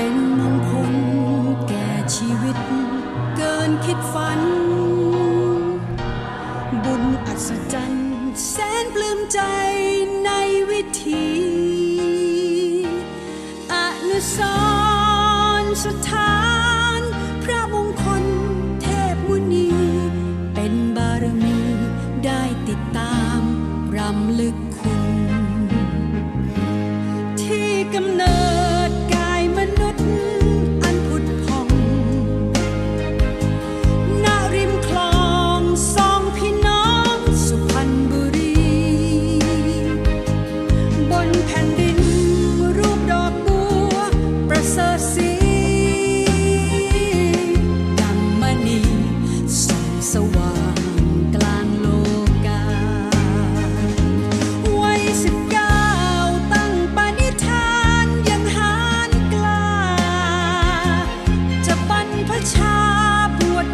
เป็นมงคลแก่ชีวิต เกินคิดฝัน บุญอัศจรรย์แสนปลื้มใจในวิถีอนุสรสถาน พระมงคลเทพมุนี เป็นบารมีได้ติดตามรำลึก 绣花。